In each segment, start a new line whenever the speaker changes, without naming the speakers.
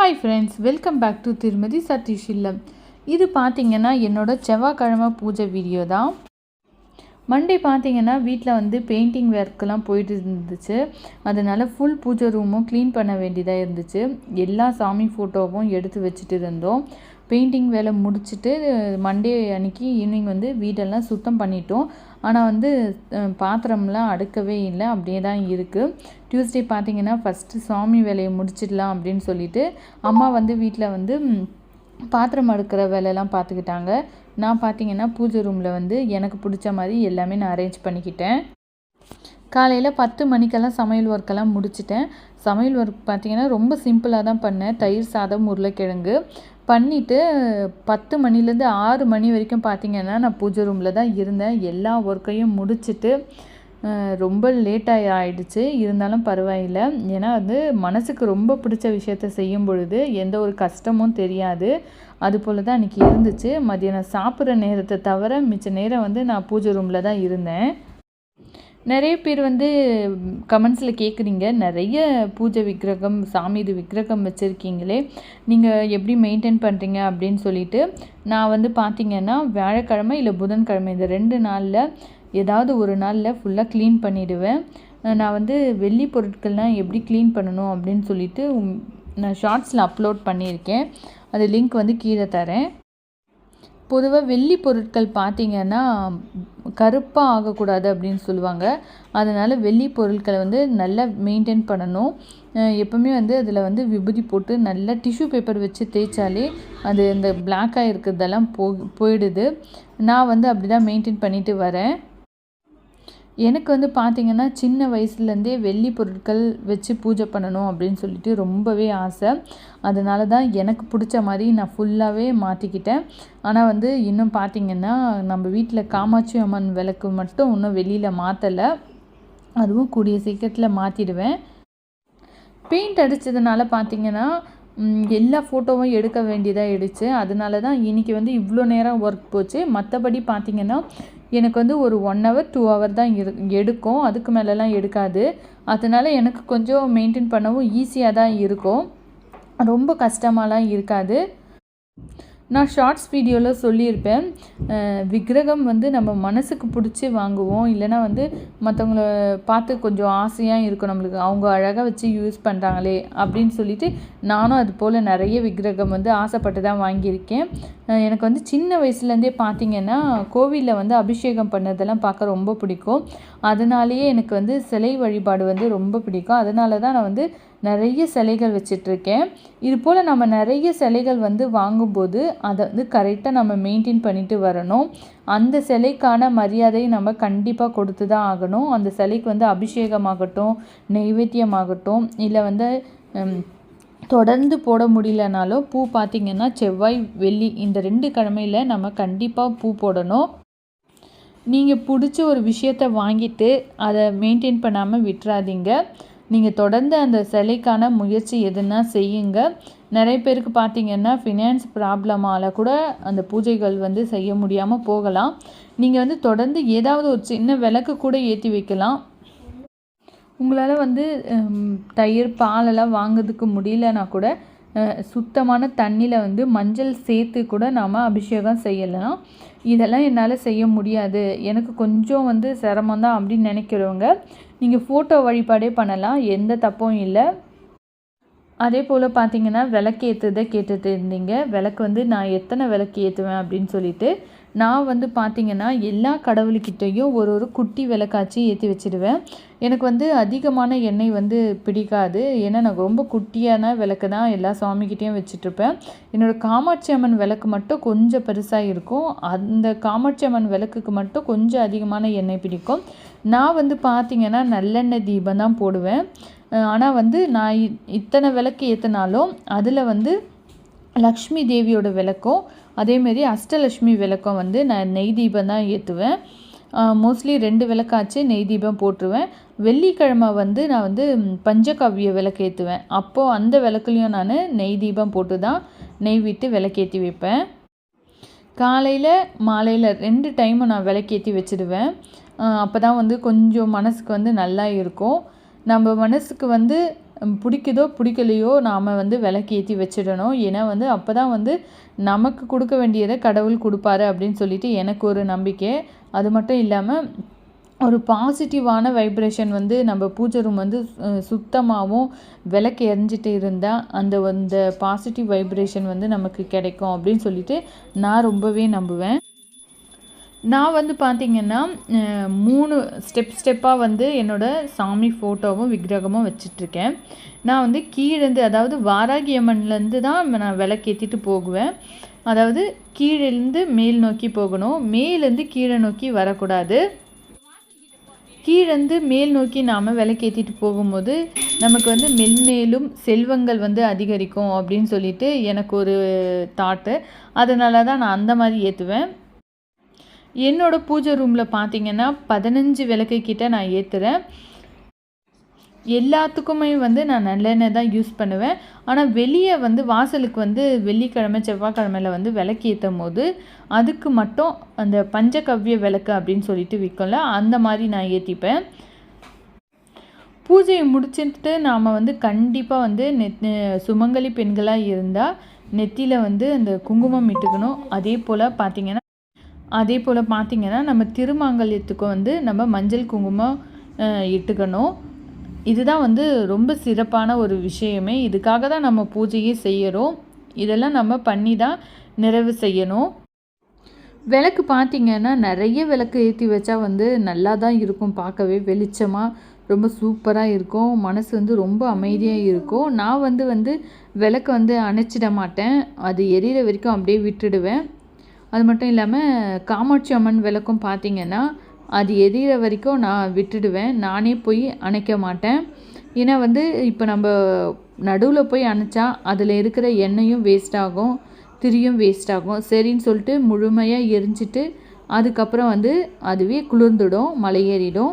Hi friends welcome back to திருமதி சதீஷ் இல்லம் இது பார்த்திங்கன்னா என்னோட செவ்வாய்க்கிழமை பூஜை வீடியோ தான். மண்டே பார்த்திங்கன்னா வீட்டில் வந்து பெயிண்டிங் ஒர்க்கெலாம் போயிட்டு இருந்துச்சு. அதனால் ஃபுல் பூஜை ரூமும் க்ளீன் பண்ண வேண்டியதாக இருந்துச்சு. எல்லா சாமி ஃபோட்டோவும் எடுத்து வச்சுட்டு இருந்தோம். பெயிண்டிங் வேலை முடிச்சுட்டு மண்டே அன்னைக்கு ஈவினிங் வந்து வீடெல்லாம் சுத்தம் பண்ணிட்டோம். ஆனால் வந்து பாத்திரம்லாம் அடுக்கவே இல்லை. அப்படியே தான் இருக்குது டியூஸ்டே பார்த்தீங்கன்னா ஃபஸ்ட்டு சாமி வேலையை முடிச்சிடலாம் அப்படின்னு சொல்லிட்டு அம்மா வந்து வீட்டில் வந்து பாத்திரம் அடுக்கிற வேலையெல்லாம் பார்த்துக்கிட்டாங்க நான் பார்த்தீங்கன்னா பூஜை ரூமில் வந்து எனக்கு பிடிச்ச மாதிரி எல்லாமே நான் அரேஞ்ச் பண்ணிக்கிட்டேன். காலையில் பத்து மணிக்கெல்லாம் சமையல் ஒர்க்கெல்லாம் முடிச்சிட்டேன். சமையல் ஒர்க் பார்த்தீங்கன்னா ரொம்ப சிம்பிளாக தான் பண்ணேன். தயிர் சாதம் உருளைக்கிழங்கு. பண்ணிவிட்டு பத்து மணிலேருந்து ஆறு மணி வரைக்கும் பார்த்தீங்கன்னா நான் பூஜை ரூமில் தான் இருந்தேன். எல்லா ஒர்க்கையும் முடிச்சுட்டு ரொம்ப லேட்டாக ஆகிடுச்சு இருந்தாலும் பரவாயில்லை. ஏன்னா வந்து மனசுக்கு ரொம்ப பிடிச்ச விஷயத்த செய்யும் பொழுது எந்த ஒரு கஷ்டமும் தெரியாது. அது போல் தான் அன்றைக்கி இருந்துச்சு. மதியானம் சாப்பிட்ற நேரத்தை தவிர மிச்ச நேரம் வந்து நான் பூஜை ரூமில் தான் இருந்தேன். நிறைய பேர் வந்து கமெண்ட்ஸில் கேட்குறீங்க நிறைய பூஜை விக்கிரகம் சாமி இது விக்கிரகம் வச்சுருக்கீங்களே. நீங்கள் எப்படி மெயின்டைன் பண்ணுறீங்க அப்படின்னு சொல்லிட்டு நான் வந்து பார்த்தீங்கன்னா வியாழக்கிழமை இல்லை புதன்கிழமை இந்த ரெண்டு நாளில் ஏதாவது ஒரு நாளில் ஃபுல்லாக க்ளீன் பண்ணிவிடுவேன் நான் வந்து வெள்ளி பொருட்கள்லாம் எப்படி க்ளீன் பண்ணணும் அப்படின்னு சொல்லிட்டு நான் ஷார்ட்ஸில் அப்லோட் பண்ணியிருக்கேன். அது லிங்க் வந்து கீழே தரேன். பொதுவாக வெள்ளி பொருட்கள் பார்த்திங்கன்னா கருப்பாக ஆகக்கூடாது அப்படின்னு சொல்லுவாங்க. அதனால் வெள்ளி பொருட்களை வந்து நல்லா மெயின்டைன் பண்ணணும். எப்போவுமே எப்பவுமே வந்து அதில் வந்து விபூதி போட்டு நல்லா டிஷ்யூ பேப்பர் வச்சு தேய்ச்சாலே அது இந்த பிளாக்காக இருக்கிறதெல்லாம் போ போயிடுது. நான் வந்து அப்படி தான் மெயின்டைன் பண்ணிட்டு வரேன். எனக்கு வந்து பார்த்திங்கன்னா சின்ன வயசுலேருந்தே வெள்ளி பொருட்கள் வச்சு பூஜை பண்ணணும் அப்படின்னு சொல்லிட்டு ரொம்பவே ஆசை. அதனால தான் எனக்கு பிடிச்ச மாதிரி நான் ஃபுல்லாகவே மாற்றிக்கிட்டேன் ஆனால் வந்து இன்னும் பார்த்திங்கன்னா நம்ம வீட்டில் காமாட்சி அம்மன் விளக்கு மட்டும் இன்னும் வெளியில் மாற்றலை அதுவும் கூடிய சீக்கிரத்தில் மாற்றிடுவேன் பெயிண்ட் அடித்ததுனால பார்த்திங்கன்னா எல்லா ஃபோட்டோவும் எடுக்க வேண்டியதாக ஆயிடுச்சு. அதனால தான் இன்றைக்கி வந்து இவ்வளோ நேரம் ஒர்க் போச்சு. மற்றபடி பார்த்திங்கன்னா எனக்கு வந்து ஒரு ஒன் ஹவர் டூ ஹவர் தான் இரு எடுக்கும். அதுக்கு மேலெலாம் எடுக்காது. அதனால் எனக்கு கொஞ்சம் மெயின்டைன் பண்ணவும் ஈஸியாக தான் இருக்கும். ரொம்ப கஷ்டமாலாம் இருக்காது. நான் ஷார்ட்ஸ் வீடியோவில் சொல்லியிருப்பேன். விக்கிரகம் வந்து நம்ம மனசுக்கு பிடிச்சி வாங்குவோம். இல்லைன்னா வந்து மற்றவங்கள பார்த்து கொஞ்சம் ஆசையாக இருக்கும் நம்மளுக்கு. அவங்க அழகாக வச்சு யூஸ் பண்ணுறாங்களே அப்படின்னு சொல்லிட்டு நானும் அது போல் நிறைய விக்கிரகம் வந்து ஆசைப்பட்டு தான் வாங்கியிருக்கேன். எனக்கு வந்து சின்ன வயசுலேருந்தே பார்த்தீங்கன்னா கோவிலில் வந்து அபிஷேகம் பண்ணதெல்லாம் பார்க்க ரொம்ப பிடிக்கும். அதனாலேயே எனக்கு வந்து சிலை வழிபாடு வந்து ரொம்ப பிடிக்கும். அதனால தான் நான் வந்து நிறைய சிலைகள் வச்சிட்ருக்கேன். இது போல் நம்ம நிறைய சிலைகள் வந்து வாங்கும்போது அதை வந்து கரெக்டாக நம்ம மெயின்டைன் பண்ணிட்டு வரணும். அந்த சிலைக்கான மரியாதையை நம்ம கண்டிப்பாக கொடுத்து தான் ஆகணும். அந்த சிலைக்கு வந்து அபிஷேகமாகட்டும் நெய்வேத்தியமாகட்டும் இல்லை வந்து தொடர்ந்து போட முடியலனாலும் பூ பார்த்திங்கன்னா செவ்வாய் வெள்ளி இந்த ரெண்டு கிழமையில் நம்ம கண்டிப்பாக பூ போடணும். நீங்கள் பிடிச்ச ஒரு விஷயத்த வாங்கிட்டு அதை மெயின்டைன் பண்ணாமல் விட்டுறாதீங்க. நீங்கள் தொடர்ந்து அந்த சிலைக்கான முயற்சி எதுனா செய்யுங்க. நிறைய பேருக்கு பார்த்தீங்கன்னா ஃபினான்ஸ் ப்ராப்ளமால் கூட அந்த பூஜைகள் வந்து செய்ய முடியாமல் போகலாம். நீங்கள் வந்து தொடர்ந்து ஏதாவது ஒரு சின்ன விளக்கு கூட ஏற்றி வைக்கலாம். உங்களால் வந்து தயிர் பாலெல்லாம் வாங்கிறதுக்கு முடியலனா கூட சுத்தமான தண்ணியில் வந்து மஞ்சள் சேர்த்து கூட நாம் அபிஷேகம் செய்யலாம். இதெல்லாம் என்னால் செய்ய முடியாது. எனக்கு கொஞ்சம் வந்து சிரமம் தான் அப்படின்னு நினைக்கிறவங்க நீங்கள் ஃபோட்டோ வழிபாடே பண்ணலாம். எந்த தப்பும் இல்லை. அதே போல் பார்த்தீங்கன்னா விளக்கு ஏற்றுதை கேட்டுட்டு இருந்தீங்க. விளக்கு வந்து நான் எத்தனை விளக்கு ஏற்றுவேன் அப்படின்னு சொல்லிட்டு நான் வந்து பார்த்திங்கன்னா எல்லா கடவுள்கிட்டேயும் ஒரு ஒரு குட்டி விளக்காச்சி ஏற்றி வச்சிடுவேன். எனக்கு வந்து அதிகமான எண்ணெய் வந்து பிடிக்காது. ஏன்னா நான் ரொம்ப குட்டியான விளக்கு தான் எல்லா சாமிக்கிட்டேயும் வச்சுட்ருப்பேன். என்னோட காமாட்சி அம்மன் விளக்கு மட்டும் கொஞ்சம் பெருசாக இருக்கும். அந்த காமாட்சி அம்மன் விளக்குக்கு மட்டும் கொஞ்சம் அதிகமான எண்ணெய் பிடிக்கும். நான் வந்து பார்த்திங்கன்னா நல்லெண்ணெய் தீபம் தான் போடுவேன். ஆனால் வந்து நான் இ- இத்தனை விளக்கு ஏற்றினாலும் அதில் வந்து லக்ஷ்மி தேவியோட விளக்கம். அதேமாரி அஷ்டலக்ஷ்மி விளக்கம் வந்து நான் நெய் தீபம் தான் ஏற்றுவேன் மோஸ்ட்லி ரெண்டு விளக்காச்சு நெய் தீபம் போட்டுருவேன். வெள்ளிக்கிழமை வந்து நான் வந்து பஞ்சகவ்ய விளக்கு ஏற்றுவேன் அப்போது அந்த விளக்குலையும் நான் நெய் தீபம் போட்டு தான் நெய் விட்டு விளக்கேற்றி வைப்பேன். காலையில் மாலையில் ரெண்டு டைமும் நான் விளக்கேற்றி வச்சிடுவேன். அப்போ தான் வந்து கொஞ்சம் மனசுக்கு வந்து நல்லா இருக்கும். நம்ம மனசுக்கு வந்து பிடிக்குதோ பிடிக்கலையோ நாம் வந்து விளக்கு ஏற்றி வச்சிடணும். ஏன்னா வந்து அப்போ தான் வந்து நமக்கு கொடுக்க வேண்டியதை கடவுள் கொடுப்பாரு அப்படின்னு சொல்லிட்டு எனக்கு ஒரு நம்பிக்கை. அது மட்டும் இல்லாமல் ஒரு பாசிட்டிவான வைப்ரேஷன் வந்து நம்ம பூஜை ரூம் வந்து சுத்தமாகவும் விளக்கு எரிஞ்சிட்டு இருந்தால் அந்த அந்த பாசிட்டிவ் வைப்ரேஷன் வந்து நமக்கு கிடைக்கும் அப்படின்னு சொல்லிட்டு நான் ரொம்பவே நம்புவேன். நான் வந்து பார்த்திங்கன்னா மூணு ஸ்டெப் ஸ்டெப்பாக வந்து என்னோட சாமி ஃபோட்டோவும் விக்கிரகமும் வச்சிட்ருக்கேன். நான் வந்து கீழேருந்து அதாவது வாராகி அம்மன்லேருந்து தான் நான் விளக்கேற்றிட்டு போகுவேன். அதாவது கீழேருந்து மேல் நோக்கி போகணும். மேலேருந்து கீழே நோக்கி வரக்கூடாது. கீழேருந்து மேல் நோக்கி நாம் விளக்கேற்றிட்டு போகும்போது நமக்கு வந்து மென்மேலும் செல்வங்கள் வந்து அதிகரிக்கும் அப்படின்னு சொல்லிட்டு எனக்கு ஒரு தாட்டு அதனால தான் நான் அந்த மாதிரி ஏற்றுவேன் என்னோடய பூஜை ரூமில் பார்த்தீங்கன்னா பதினஞ்சு விளக்கு கிட்டே நான் ஏற்றுறேன் எல்லாத்துக்குமே வந்து நான் நல்லெண்ணெய் தான் யூஸ் பண்ணுவேன். ஆனால் வெளியே வந்து வாசலுக்கு வந்து வெள்ளிக்கிழமை செவ்வாய்க்கிழமையில் வந்து விளக்கு ஏற்றும் போது அதுக்கு மட்டும் அந்த பஞ்சகவ்ய விளக்கு அப்படின்னு சொல்லிட்டு விற்கும்ல அந்த மாதிரி நான் ஏற்றிப்பேன் பூஜையை முடிச்சுட்டு நாம் வந்து கண்டிப்பாக வந்து நெத் சுமங்கலி பெண்களாக இருந்தால் நெத்தியில் வந்து அந்த குங்குமம் இட்டுக்கணும். அதே போல் பார்த்திங்கன்னா அதே போல் பார்த்திங்கன்னா நம்ம திருமாங்கல்யத்துக்கு வந்து நம்ம மஞ்சள் குங்குமம் இட்டுக்கணும். இதுதான் வந்து ரொம்ப சிறப்பான ஒரு விஷயமே. இதுக்காக தான் நம்ம பூஜையே செய்கிறோம் இதெல்லாம் நம்ம பண்ணி தான் நிறைவு செய்யணும். விளக்கு பார்த்திங்கன்னா நிறைய விளக்கு ஏற்றி வச்சா வந்து நல்லா தான் இருக்கும் பார்க்கவே. வெளிச்சமாக ரொம்ப சூப்பராக இருக்கும். மனசு வந்து ரொம்ப அமைதியாக இருக்கும். நான் வந்து வந்து விளக்கு வந்து அணைச்சிட மாட்டேன். அது எரியிற வரைக்கும் அப்படியே விட்டுடுவேன். அது மட்டும் இல்லாமல் காமாட்சி அம்மன் விளக்கும் பார்த்தீங்கன்னா அது எரியிற வரைக்கும் நான் விட்டுடுவேன். நானே போய் அணைக்க மாட்டேன். ஏன்னா வந்து இப்போ நம்ம நடுவில் போய் அணைச்சா அதில் இருக்கிற எண்ணெயும் வேஸ்ட் ஆகும் திரியும் வேஸ்ட் ஆகும். சரின்னு சொல்லிட்டு முழுமையாக எரிஞ்சிட்டு அதுக்கப்புறம் வந்து அதுவே குளிர்ந்துடும் மலை ஏறிடும்.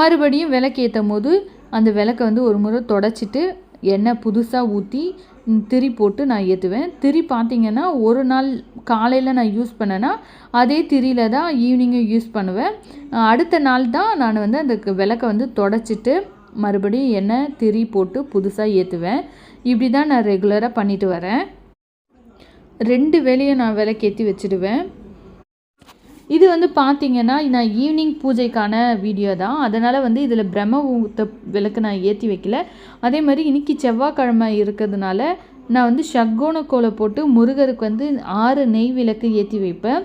மறுபடியும் விளக்கு ஏற்றும் போது அந்த விளக்கை வந்து ஒரு முறை தொடச்சிட்டு எண்ணெய் புதுசாக ஊற்றி திரி போட்டு நான் ஏற்றுவேன் திரி பார்த்திங்கன்னா ஒரு நாள் காலையில் நான் யூஸ் பண்ணேன்னா அதே திரியில் தான் ஈவினிங்கும் யூஸ் பண்ணுவேன். அடுத்த நாள் தான் நான் வந்து அந்த விளக்கை வந்து தொடச்சிட்டு மறுபடியும் எண்ணெய் திரி போட்டு புதுசாக ஏற்றுவேன் இப்படி தான் நான் ரெகுலராக பண்ணிட்டு வரேன். ரெண்டு வேலையும் நான் விளக்கேற்றி வச்சிடுவேன். இது வந்து பார்த்தீங்கன்னா நான் ஈவினிங் பூஜைக்கான வீடியோ தான். அதனால் வந்து இதில் பிரம்ம விளக்கு நான் ஏற்றி வைக்கல. அதே மாதிரி இன்றைக்கி செவ்வாய்க்கிழமை இருக்கிறதுனால நான் வந்து ஷக்கோண கோலை போட்டு முருகருக்கு வந்து ஆறு நெய் விளக்கு ஏற்றி வைப்பேன்.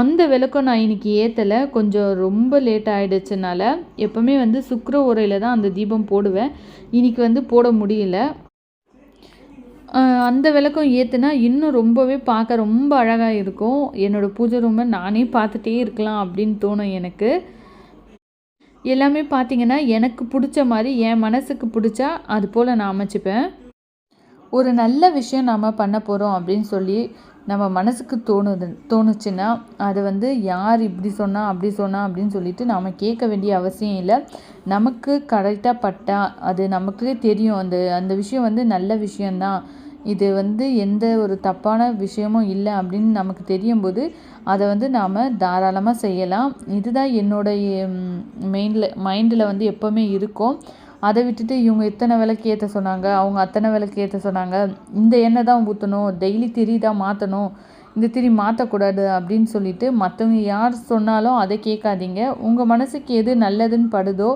அந்த விளக்கம் நான் இன்னைக்கு ஏற்றலை கொஞ்சம் ரொம்ப லேட் ஆகிடுச்சுனால எப்போவுமே வந்து சுக்கர உரையில் தான் அந்த தீபம் போடுவேன். இன்றைக்கி வந்து போட முடியல. அந்த விளக்கம் ஏற்றுனா இன்னும் ரொம்பவே பார்க்க ரொம்ப அழகாக இருக்கும். என்னோடய பூஜை ரூமை நானே பார்த்துட்டே இருக்கலாம் அப்படின்னு தோணும் எனக்கு. எல்லாமே பார்த்தீங்கன்னா எனக்கு பிடிச்ச மாதிரி என் மனசுக்கு பிடிச்சா அது போல் நான் அமைச்சிப்பேன். ஒரு நல்ல விஷயம் நாம் பண்ண போகிறோம் அப்படின்னு சொல்லி நம்ம மனசுக்கு தோணுது தோணுச்சுன்னா அது வந்து யார் இப்படி சொன்னால் அப்படி சொன்னால் அப்படின்னு சொல்லிட்டு நாம் கேட்க வேண்டிய அவசியம் இல்லை. நமக்கு கரெக்டாக பட்டா அது நமக்கே தெரியும். அந்த அந்த விஷயம் வந்து நல்ல விஷயந்தான் இது வந்து எந்த ஒரு தப்பான விஷயமும் இல்லை அப்படின்னு நமக்கு தெரியும் போது அதை வந்து நாம் தாராளமாக செய்யலாம். இதுதான் என்னோட மெயினில் மைண்டில் வந்து எப்போவுமே இருக்கும். அதை விட்டுட்டு இவங்க இத்தனை விளக்கு ஏற்ற சொன்னாங்க அவங்க அத்தனை விளக்கு ஏற்ற சொன்னாங்க இந்த எண்ணெய் தான் ஊற்றணும் டெய்லி திரி தான் மாற்றணும் இந்த திரி மாற்றக்கூடாது அப்படின்னு சொல்லிட்டு மற்றவங்க யார் சொன்னாலும் அதை கேட்காதீங்க. உங்கள் மனசுக்கு எது நல்லதுன்னு படுதோ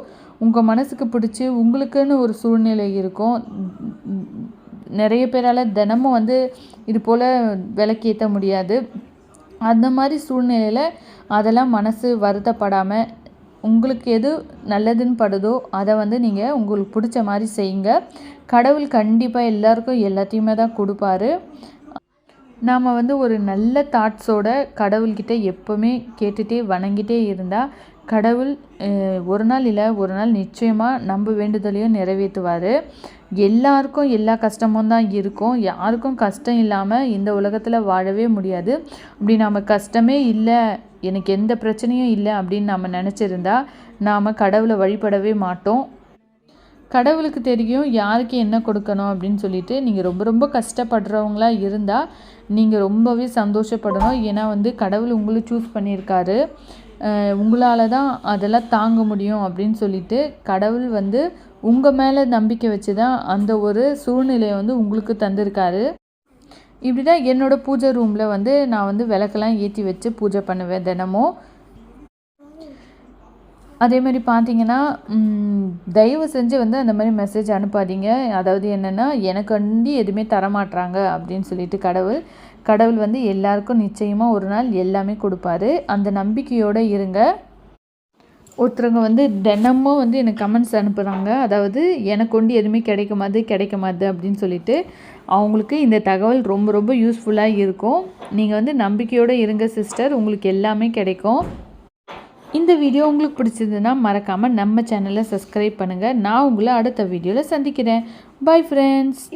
உங்கள் மனசுக்கு பிடிச்சி உங்களுக்குன்னு ஒரு சூழ்நிலை இருக்கும். நிறைய பேரால் தினமும் வந்து இது போல் விளக்கேற்ற முடியாது. அந்த மாதிரி சூழ்நிலையில் அதெல்லாம் மனசு வருத்தப்படாமல் உங்களுக்கு எது நல்லதுன்னு படுதோ அதை வந்து நீங்கள் உங்களுக்கு பிடிச்ச மாதிரி செய்யுங்க. கடவுள் கண்டிப்பாக எல்லாருக்கும் எல்லாத்தையுமே தான் கொடுப்பாரு. நாம் வந்து ஒரு நல்ல தாட்ஸோட கடவுள்கிட்ட எப்போவுமே கேட்டுகிட்டே வணங்கிட்டே இருந்தால் கடவுள் ஒரு நாள் இல்லை ஒரு நாள் நிச்சயமாக நம்ம வேண்டுதலையும் நிறைவேற்றுவார். எல்லாருக்கும் எல்லா கஷ்டமும் தான் இருக்கும். யாருக்கும் கஷ்டம் இல்லாமல் இந்த உலகத்தில் வாழவே முடியாது. அப்படி நம்ம கஷ்டமே இல்லை எனக்கு எந்த பிரச்சனையும் இல்லை அப்படின்னு நம்ம நினச்சிருந்தா நாம் கடவுளை வழிபடவே மாட்டோம். கடவுளுக்கு தெரியும் யாருக்கு என்ன கொடுக்கணும் அப்படின்னு சொல்லிட்டு நீங்கள் ரொம்ப ரொம்ப கஷ்டப்படுறவங்களா இருந்தால் நீங்கள் ரொம்பவே சந்தோஷப்படணும். ஏன்னா வந்து கடவுள் உங்களை சூஸ் பண்ணியிருக்காரு. உங்களால் தான் அதெல்லாம் தாங்க முடியும் அப்படின்னு சொல்லிட்டு கடவுள் வந்து உங்கள் மேலே நம்பிக்கை வச்சு தான் அந்த ஒரு சூழ்நிலையை வந்து உங்களுக்கு தந்திருக்காரு. இப்படி தான் என்னோடய பூஜை ரூமில் வந்து நான் வந்து விளக்கெல்லாம் ஏற்றி வச்சு பூஜை பண்ணுவேன் தினமும். அதே மாதிரி பார்த்தீங்கன்னா தயவு செஞ்சு வந்து அந்த மாதிரி மெசேஜ் அனுப்பாதீங்க. அதாவது என்னென்னா எனக்கு வந்து எதுவுமே தரமாட்டுறாங்க அப்படின்னு சொல்லிட்டு கடவுள். கடவுள் வந்து எல்லாருக்கும் நிச்சயமாக ஒரு நாள் எல்லாமே கொடுப்பாரு. அந்த நம்பிக்கையோடு இருங்க. ஒருத்தவங்க வந்து தினமும் வந்து எனக்கு கமெண்ட்ஸ் அனுப்புகிறாங்க அதாவது எனக்கு கொண்டு எதுவுமே கிடைக்க மாது கிடைக்க மாது அப்படின்னு சொல்லிட்டு அவங்களுக்கு இந்த தகவல் ரொம்ப ரொம்ப யூஸ்ஃபுல்லாக இருக்கும். நீங்கள் வந்து நம்பிக்கையோடு இருங்க சிஸ்டர் உங்களுக்கு எல்லாமே கிடைக்கும். இந்த வீடியோ உங்களுக்கு பிடிச்சதுன்னா மறக்காமல் நம்ம சேனலை சப்ஸ்கிரைப் பண்ணுங்கள் நான் உங்களை அடுத்த வீடியோவில் சந்திக்கிறேன். Bye friends